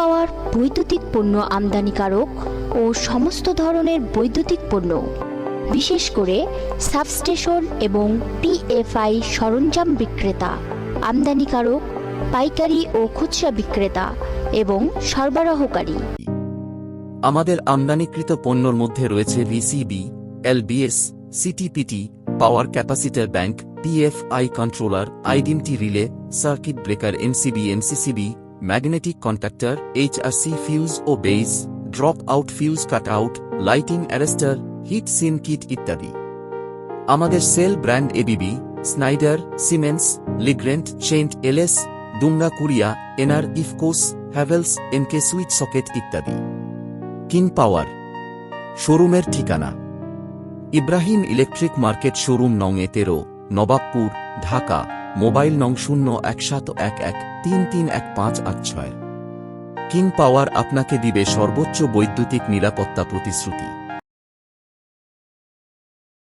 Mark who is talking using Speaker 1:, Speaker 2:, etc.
Speaker 1: পাওয়ার বৈদ্যুতিক পণ্য আমদানিকারক ও সমস্ত ধরনের বৈদ্যুতিক পণ্য, বিশেষ করে সাবস্টেশন এবং পিএফআই সরঞ্জাম বিক্রেতা, আমদানিকারক, পাইকারি ও খুচরা বিক্রেতা এবং সরবরাহকারী।
Speaker 2: আমাদের আমদানিকৃত পণ্যর মধ্যে রয়েছে VCB LBS, CTPT, power capacitor bank, PFI controller, identity relay, circuit breaker NCB NCCB magnetic contactor HRC fuse ও base drop out fuse cut out lighting arrester heat sink kit ইত্যাদি। আমাদের sale brand ABB Schneider Siemens Legrand Chint LS Dumra Korea NR ইফকোস Havells NK switch socket ইত্যাদি। King power শোরুমের ঠিকানা। Ibrahim electric market showroom নং এ তেরো, Nawabpur, Dhaka. Mobile নং শূন্য এক সাত এক এক তিন তিন এক পাঁচ আট ছয়। কিং পাওয়ার আপনাকে দিবে সর্বোচ্চ বৈদ্যুতিক নিরাপত্তা প্রতিশ্রুতি।